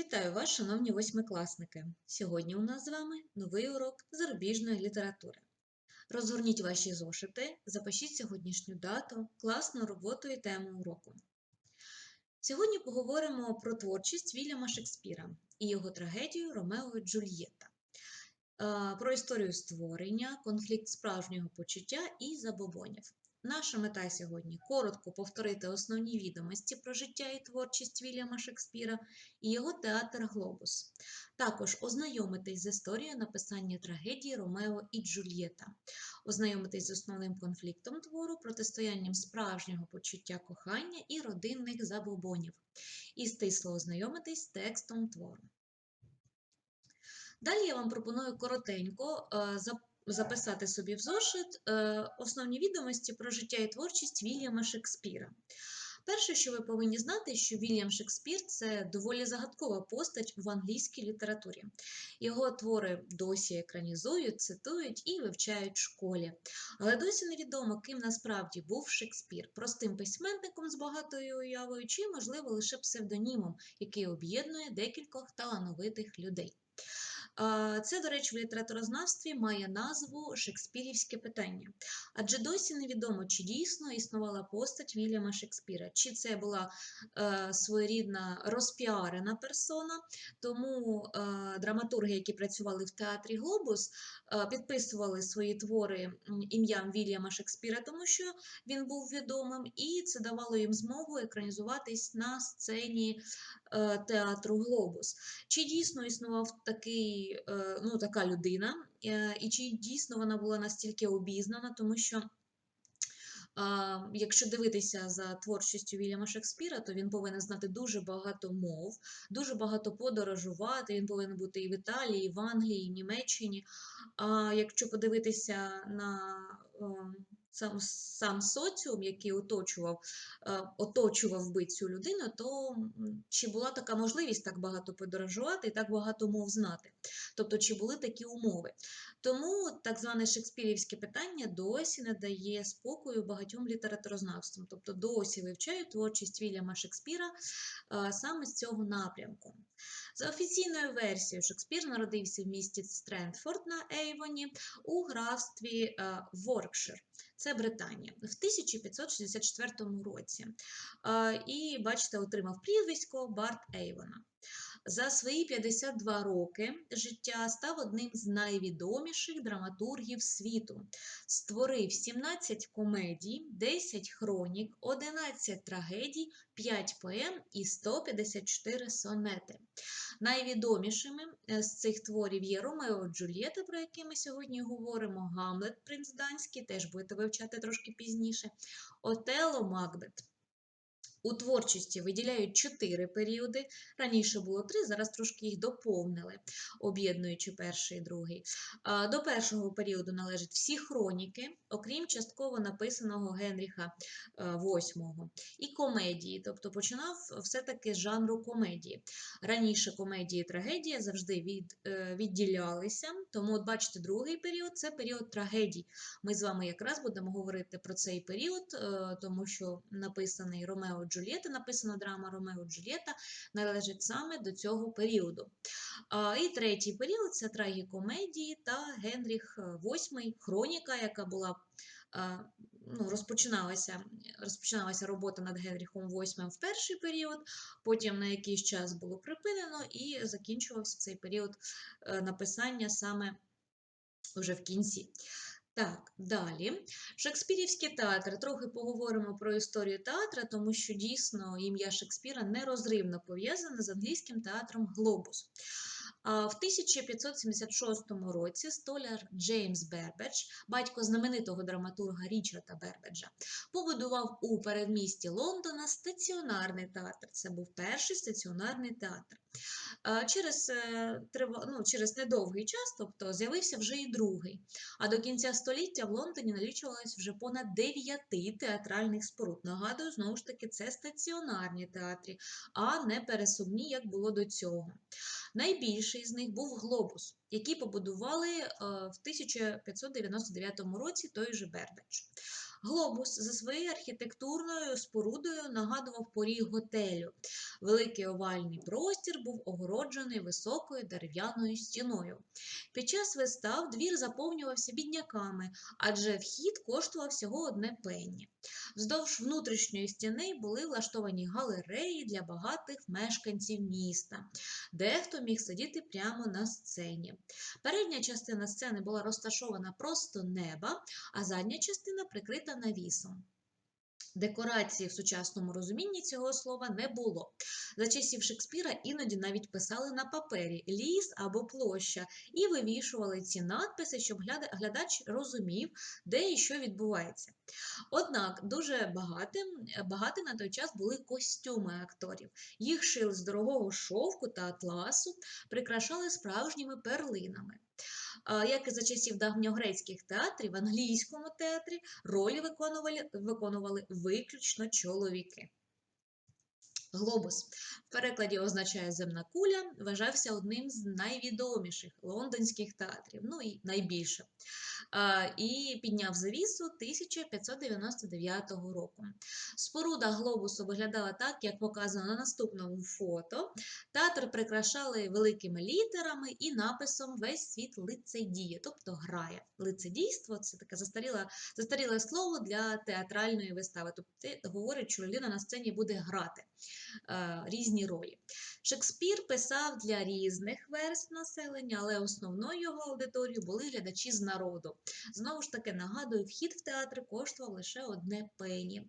Вітаю вас, шановні восьмикласники! Сьогодні у нас з вами новий урок зарубіжної літератури. Розгорніть ваші зошити, запишіть сьогоднішню дату, класну роботу і тему уроку. Сьогодні поговоримо про творчість Вільяма Шекспіра і його трагедію Ромео і Джульєта, е, про історію створення, конфлікт справжнього почуття і забобонів. Наша мета сьогодні коротко повторити основні відомості про життя і творчість Вільяма Шекспіра і його театр Глобус. Також ознайомитись з історією написання трагедії Ромео і Джульєта, ознайомитись з основним конфліктом твору, протистоянням справжнього почуття кохання і родинних забобонів, і стисло ознайомитись з текстом твору. Далі я вам пропоную коротенько е, записати собі в зошит е, основні відомості про життя і творчість Вільяма Шекспіра. Перше, що ви повинні знати, що Вільям Шекспір це доволі загадкова постать в англійській літературі. Його твори досі екранізують, цитують і вивчають в школі. Але досі невідомо, ким насправді був Шекспір, простим письменником з багатою уявою, чи, можливо, лише псевдонімом, який об'єднує декількох талановитих людей. Це, до речі, в літературознавстві має назву Шекспірівське питання. Адже досі невідомо, чи дійсно існувала постать Вільяма Шекспіра, чи це була е, своєрідна розпіарена персона, тому е, драматурги, які працювали в театрі Глобус, е, підписували свої твори ім'ям Вільяма Шекспіра, тому що він був відомим, і це давало їм змогу екранізуватись на сцені театру Глобус. Чи дійсно існував такий, е, ну, така людина, е, і чи дійсно вона була настільки обізнана, тому що. Якщо дивитися за творчістю Вільяма Шекспіра, то він повинен знати дуже багато мов, дуже багато подорожувати. Він повинен бути і в Італії, і в Англії, і в Німеччині. А якщо подивитися на сам сам соціум, який оточував е, оточував би цю людину, то чи була така можливість так багато подорожувати і так багато мов знати? Тобто, чи були такі умови? Тому так зване шекспірівське питання досі не дає спокою багатьом літературознавствам, тобто досі вивчають творчість Вільяма Шекспіра е, саме з цього напрямку. За офіційною версією, Шекспір народився в місті Стрендфорд на Ейвоні у графстві е, Воркшир, це Британія, в 1564 році. Е, і, бачите, отримав прізвисько Барт Ейвона. За свої 52 роки життя став одним з найвідоміших драматургів світу. Створив 17 комедій, 10 хронік, 11 трагедій, 5 поем і 154 сонети. Найвідомішими е, з цих творів є Ромео Джульєта, про які ми сьогодні говоримо, Гамлет, принц Данський, теж будете вивчати трошки пізніше, Отело Макбет. У творчості виділяють чотири періоди. Раніше було три, зараз трошки їх доповнили, об'єднуючи перший і другий. До першого періоду належать всі хроніки, окрім частково написаного Генріха VIII, і комедії, тобто починав все-таки з жанру комедії. Раніше комедії і трагедія завжди від, е, відділялися, тому, от бачите, другий період це період трагедій. Ми з вами якраз будемо говорити про цей період, е, тому що написаний Ромео Джульєта, написана драма Ромео Джульєта, належить саме до цього періоду. І третій період це трагікомедії та Генріх VIII, хроніка, яка була. Ну, Розпочиналася розпочиналася робота над Генріхом VIII в перший період, потім на якийсь час було припинено і закінчувався цей період е, написання саме вже в кінці. Так, далі. Шекспірівський театр. Трохи поговоримо про історію театра, тому що дійсно ім'я Шекспіра нерозривно пов'язане з англійським театром Глобус. В 1576 році столяр Джеймс Бербедж, батько знаменитого драматурга Річарда Бербеджа, побудував у передмісті Лондона стаціонарний театр. Це був перший стаціонарний театр. Через е, ну, через недовгий час, тобто з'явився вже і другий. А до кінця століття в Лондоні налічувалось вже понад дев'яти театральних споруд. Нагадую, знову ж таки, це стаціонарні театрі, а не пересувні, як було до цього. Найбільший з них був глобус, який побудували е, в 1599 році той же Бербедж. Глобус за своєю архітектурною спорудою нагадував поріг готелю. Великий овальний простір був огороджений високою дерев'яною стіною. Під час вистав двір заповнювався бідняками, адже вхід коштував всього одне пенні. Вздовж внутрішньої стіни були влаштовані галереї для багатих мешканців міста. Дехто міг сидіти прямо на сцені. Передня частина сцени була розташована просто неба, а задня частина прикрита навісом. Декорації в сучасному розумінні цього слова не було. За часів Шекспіра іноді навіть писали на папері ліс або площа і вивішували ці надписи, щоб глядач розумів, де і що відбувається. Однак дуже багатим, багаті на той час були костюми акторів. Їх шили з дорогого шовку та атласу, прикрашали справжніми перлинами. Як і за часів давньогрецьких театрів, в англійському театрі ролі виконували, виконували виключно чоловіки. Глобус перекладі означає земна куля, вважався одним з найвідоміших лондонських театрів, ну і найбільше. І підняв завісу 1599 року. Споруда глобусу виглядала так, як показано на наступному фото. Театр прикрашали великими літерами і написом Весь світ лицедіє, тобто грає. Лицедійство це таке застаріле, застаріле слово для театральної вистави. Тобто говорить, що людина на сцені буде грати е, різні ролі. Шекспір писав для різних верств населення, але основною його аудиторією були глядачі з народу. Знову ж таки, нагадую, вхід в театр коштував лише одне пені.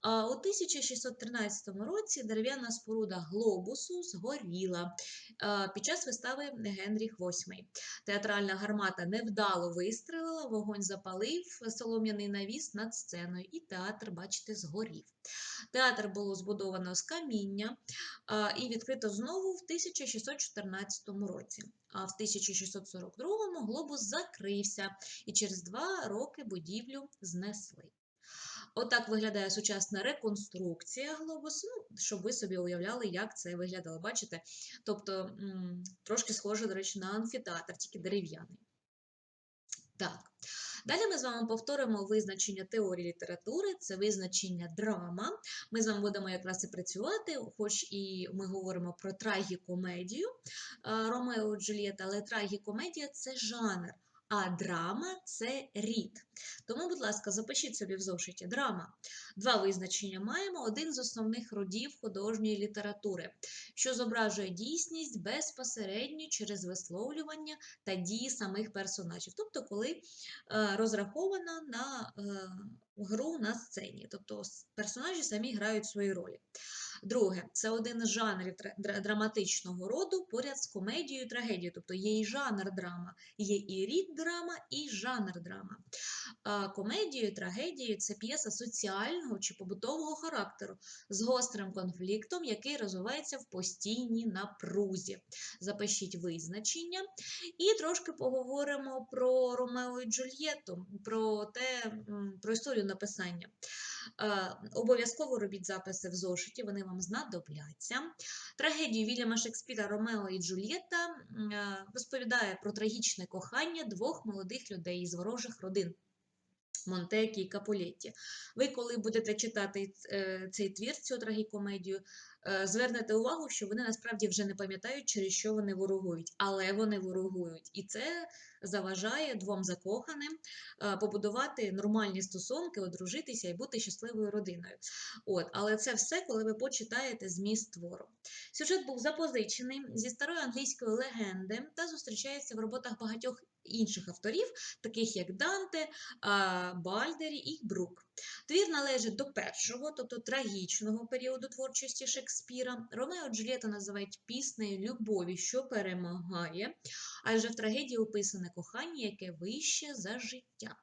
А у 1613 році дерев'яна споруда глобусу згоріла під час вистави Генріх VIII. Театральна гармата невдало вистрелила, вогонь запалив солом'яний навіс над сценою, і театр, бачите, згорів. Театр було збудовано з каміння і відкрито знову в 1614 році. А в 1642 глобус закрився, і через два роки будівлю знесли. Отак виглядає сучасна реконструкція глобусу, ну, щоб ви собі уявляли, як це виглядало. Бачите? Тобто трошки схоже, до речі, на амфітеатр, тільки дерев'яний. Так. Далі ми з вами повторимо визначення теорії літератури, це визначення драма. Ми з вами будемо якраз і працювати, хоч і ми говоримо про трагікомедію е, Ромео і Джульєта, але трагікомедія це жанр, а драма це рід. Тому, будь ласка, запишіть собі в зошиті драма. Два визначення маємо: один з основних родів художньої літератури, що зображує дійсність безпосередньо через висловлювання та дії самих персонажів. Тобто, коли е, розрахована на е, гру на сцені, тобто персонажі самі грають свої ролі. Друге, це один з жанрів драматичного роду поряд з комедією і трагедією. Тобто є і жанр драма, є і рід драма, і жанр драма. Комедією, трагедією це п'єса соціального чи побутового характеру з гострим конфліктом, який розвивається в постійній напрузі. Запишіть визначення і трошки поговоримо про Ромео і Джульєту, про те, про історію написання. Е, Обов'язково робіть записи в зошиті, вони вам знадобляться. Трагедію Вільяма Шекспіра Ромео і Джульєта е, розповідає про трагічне кохання двох молодих людей із ворожих родин. Монтекі і Капулетті. Ви, коли будете читати е, цей твір, цю трагікомедію, е, звернете увагу, що вони насправді вже не пам'ятають, через що вони ворогують, але вони ворогують. І це заважає двом закоханим е, побудувати нормальні стосунки, одружитися і бути щасливою родиною. От, але це все, коли ви почитаєте зміст твору. Сюжет був запозичений зі старої англійської легенди та зустрічається в роботах багатьох інших авторів, таких як Данте, Бальдері і Брук. Твір належить до першого, тобто трагічного періоду творчості Шекспіра. Ромео Джульєта називають піснею любові, що перемагає, адже в трагедії описане кохання, яке вище за життя.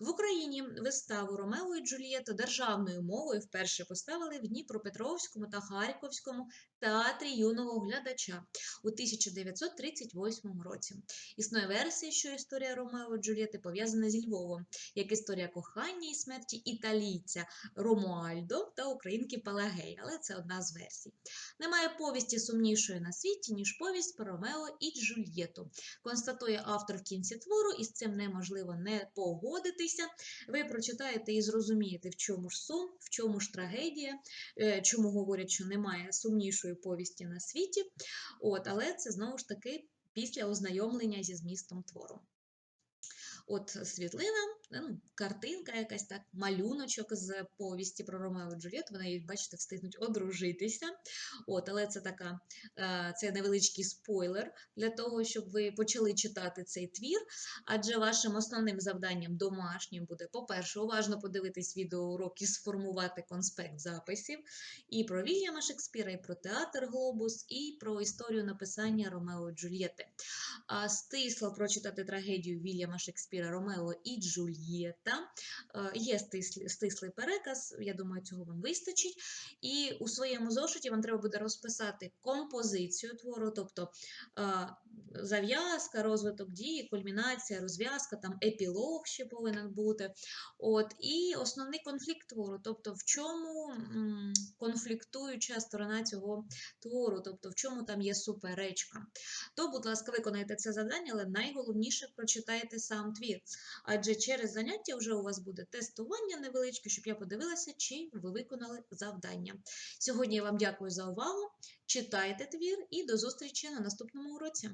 В Україні виставу Ромео і Джульєта державною мовою вперше поставили в Дніпропетровському та Харківському театрі юного глядача у 1938 році. Існує версія, що історія Ромео і Джульєти пов'язана зі Львовом, як історія кохання і смерті італійця Ромуальдо та українки Пелагеї, але це одна з версій. Немає повісті сумнішої на світі, ніж повість про Ромео і Джульєту. Констатує автор в кінці твору, і з цим неможливо не погодитися. Ви прочитаєте і зрозумієте, в чому ж сум, в чому ж трагедія, е, чому говорять, що немає сумнішої повісті на світі. От, але це знову ж таки після ознайомлення зі змістом твору. От світлина, ну, картинка якась так, малюночок з повісті про Ромео і Джульєту, вони, бачите, встигнуть одружитися. От, але це така, е, це невеличкий спойлер для того, щоб ви почали читати цей твір. Адже вашим основним завданням домашнім буде, по-перше, уважно подивитись відеоурок і сформувати конспект записів і про Вільяма Шекспіра, і про театр Глобус, і про історію написання Ромео і. А стисло прочитати трагедію Вільяма Шекспіра Ромео і Джульєта. Е, Є стислий, стислий переказ, я думаю, цього вам вистачить. І у своєму зошиті вам треба буде розписати композицію твору, тобто е, зав'язка, розвиток дії, кульмінація, розв'язка, там епілог ще повинен бути. От, і основний конфлікт твору, тобто в чому конфліктуюча сторона цього твору, тобто в чому там є суперечка. То, будь ласка, виконайте це завдання, але найголовніше прочитайте сам твір. Адже через заняття вже у вас буде тестування невеличке, щоб я подивилася, чи ви виконали завдання. Сьогодні я вам дякую за увагу. Читайте твір і до зустрічі на наступному уроці.